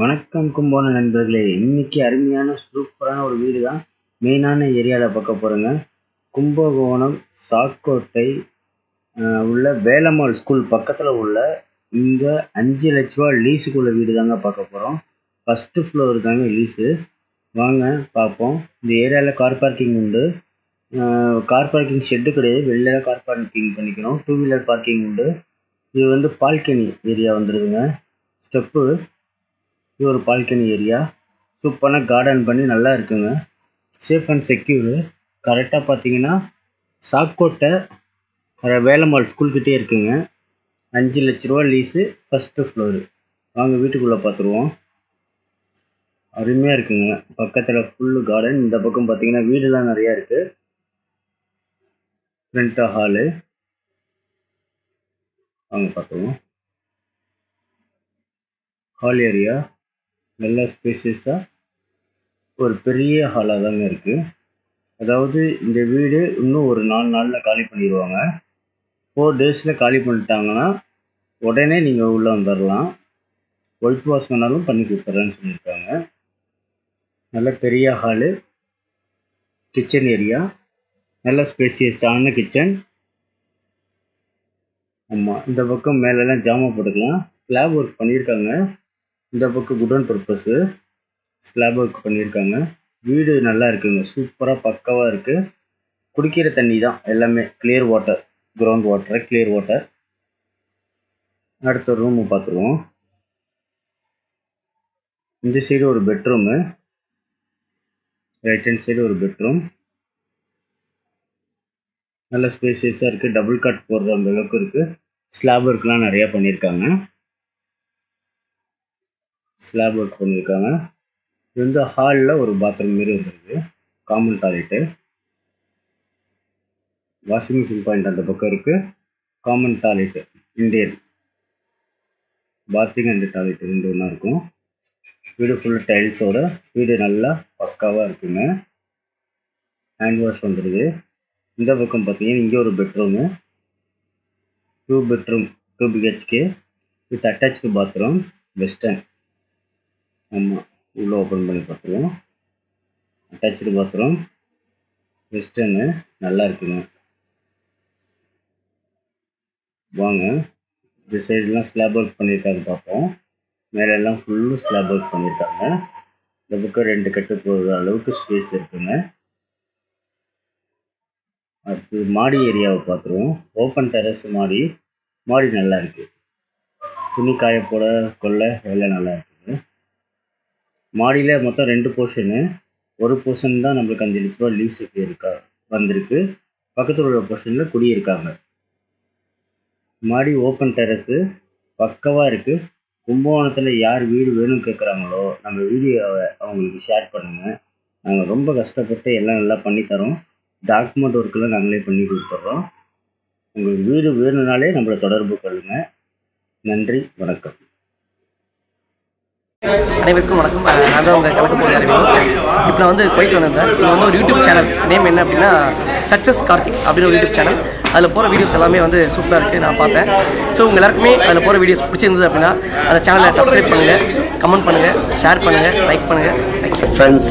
வணக்கம் கும்போணம் நண்பர்களே. இன்னைக்கு அருமையான சூப்பரான ஒரு வீடு தான் மெயினான ஏரியாவில் பார்க்க போகிறோங்க கும்பகோணம் சாக்கோட்டை உள்ள வேலம்மாள் ஸ்கூல் பக்கத்தில் உள்ள இந்த அஞ்சு லட்ச ரூபா லீஸுக்குள்ள வீடு தாங்க பார்க்க போகிறோம் ஃபஸ்ட்டு ஃப்ளோர் தாங்க லீஸு வாங்க பார்ப்போம். இந்த ஏரியாவில் கார் பார்க்கிங் உண்டு. கார் பார்க்கிங் ஷெட்டு கிடையாது. வெளில கார் பார்க்கிங் பண்ணிக்கணும். டூ வீலர் பார்க்கிங் உண்டு. இது வந்து பால்கனி ஏரியா வந்துடுதுங்க ஸ்டெப்பு இது ஒரு பால்கனி ஏரியா சூப்பரான கார்டன் பண்ணி நல்லா இருக்குங்க. சேஃப் அண்ட் செக்யூரு கரெக்டாக பார்த்தீங்கன்னா சாக்கோட்டை வேலம்மாள் ஸ்கூல்கிட்டே இருக்குங்க. அஞ்சு லட்ச ரூபா லீஸு ஃபஸ்ட்டு ஃப்ளோரு வாங்க வீட்டுக்குள்ளே பார்த்துருவோம் அருமையாக இருக்குங்க. பக்கத்தில் ஃபுல்லு கார்டன் இந்த பக்கம் பார்த்தீங்கன்னா வீடுலாம் நிறையா இருக்குது ஃப்ரண்ட்டு ஹாலு வாங்க பார்த்துருவோம் ஹால் ஏரியா நல்லா ஸ்பேசியஸாக ஒரு பெரிய ஹாலாக தாங்க இருக்குது அதாவது இந்த வீடு இன்னும் ஒரு நாலு நாளில் காலி பண்ணிடுவாங்க ஃபோர் டேஸில் காலி பண்ணிட்டாங்கன்னா உடனே நீங்கள் உள்ளே வந்துடலாம் ஒயிட் வாஷ் வேணாலும் பண்ணி கொடுத்துட்றேன்னு சொல்லியிருக்காங்க. நல்ல பெரிய ஹாலு கிச்சன் ஏரியா நல்ல ஸ்பேசியஸான கிச்சன் ஆமாம் இந்த பக்கம் மேலெல்லாம் ஜாமான் போட்டுக்கலாம். ஸ்லாப் ஒர்க் பண்ணியிருக்காங்க. இந்த பக்கம் குடோன் பர்பஸு ஸ்லாப் ஒர்க் பண்ணியிருக்காங்க வீடு நல்லா இருக்குங்க. சூப்பராக பக்காவாக இருக்குது குடிக்கிற தண்ணி தான் எல்லாமே. Clear water ground water clear water அடுத்த ரூமு பார்த்துருவோம். இந்த சைடு ஒரு பெட்ரூமு ரைட் ஹேண்ட் சைடு ஒரு பெட்ரூம் நல்ல ஸ்பேசியஸாக இருக்குது டபுள் காட் போடுற அந்த அளவுக்கு இருக்குது ஸ்லாப் ஒர்க்லாம் நிறையா பண்ணியிருக்காங்க ஸ்லாப் ஒர்க் பண்ணியிருக்காங்க இது வந்து ஹாலில் ஒரு பாத்ரூம் மாரி வந்துருக்கு common toilet washing machine point அந்த பக்கம் இருக்குது common toilet Indian bathroom and toilet ரெண்டு ஒன்றா இருக்கும். வீடு ஃபுல் டைல்ஸோட வீடு நல்லா பக்காவாக இருக்குங்க. ஹேண்ட் வாஷ் வந்துடுது இந்த பக்கம் பார்த்தீங்கன்னா இங்கே ஒரு bedroom two bedroom two BHK with attach bathroom western நம்ம உள்ளே ஓப்பன் பண்ணி பார்த்துருவோம் அட்டாச்சு பாத்ரூம் வெஸ்டர்னு நல்லா இருக்குங்க. வாங்க. இந்த சைடெலாம் ஸ்லாப் ஒர்க் பண்ணியிருக்காங்க பார்ப்போம். மேலே எல்லாம் ஃபுல்லு ஸ்லாப் ஒர்க் பண்ணியிருக்காங்க இந்த பக்கம் ரெண்டு கட்டு போகிற அளவுக்கு ஸ்பேஸ் இருக்குங்க. அடுத்து மாடி ஏரியாவை பார்த்துருவோம். ஓப்பன் டெரஸ் மாடி. மாடி நல்லா இருக்கு. துணி காய போட கொள்ள எல்லாம் நல்லா இருக்குது மாடியில் மொத்தம் ரெண்டு போர்ஷனு ஒரு போர்ஷன் தான் நம்மளுக்கு அஞ்சு லட்ச ரூபா லீஸுக்கு இருக்கா வந்திருக்கு. பக்கத்தில் உள்ள போர்ஷனில் குடியிருக்காங்க மாடி ஓப்பன் டெரஸு பக்கவாக இருக்குது கும்பகோணத்தில் யார் வீடு வேணும்னு கேட்குறாங்களோ நம்ம வீடியோவை அவங்களுக்கு ஷேர் பண்ணுங்கள் நாங்கள் ரொம்ப கஷ்டப்பட்டு எல்லாம் நல்லா பண்ணித்தரோம் டாக்குமெண்ட் ஒர்க்கெலாம் நாங்களே பண்ணி கொடுத்துட்றோம் உங்களுக்கு வீடு வேணும்னாலே நம்மளை தொடர்பு கொள்ளுங்கள் நன்றி வணக்கம். அனைவருக்கும் வணக்கம். நான் தான் உங்கள் கலக்க போகிற இப்போ நான் வந்து குவைத் வந்தேன் சார். இது வந்து ஒரு யூடியூப் சேனல் நேம் என்ன அப்படின்னா சக்ஸஸ் கார்த்திக் அப்படின்னு ஒரு யூடியூப் சேனல் அதில் போகிற வீடியோஸ் எல்லாமே வந்து சூப்பராக இருக்குது நான் பார்த்தேன். ஸோ உங்கள் எல்லாருக்குமே அதில் போகிற வீடியோஸ் பிடிச்சிருந்தது அப்படின்னா அந்த சேனலை சப்ஸ்கிரைப் பண்ணுங்கள் கமெண்ட் பண்ணுங்கள் ஷேர் பண்ணுங்கள் லைக் பண்ணுங்கள் தேங்க்யூ ஃப்ரெண்ட்ஸ்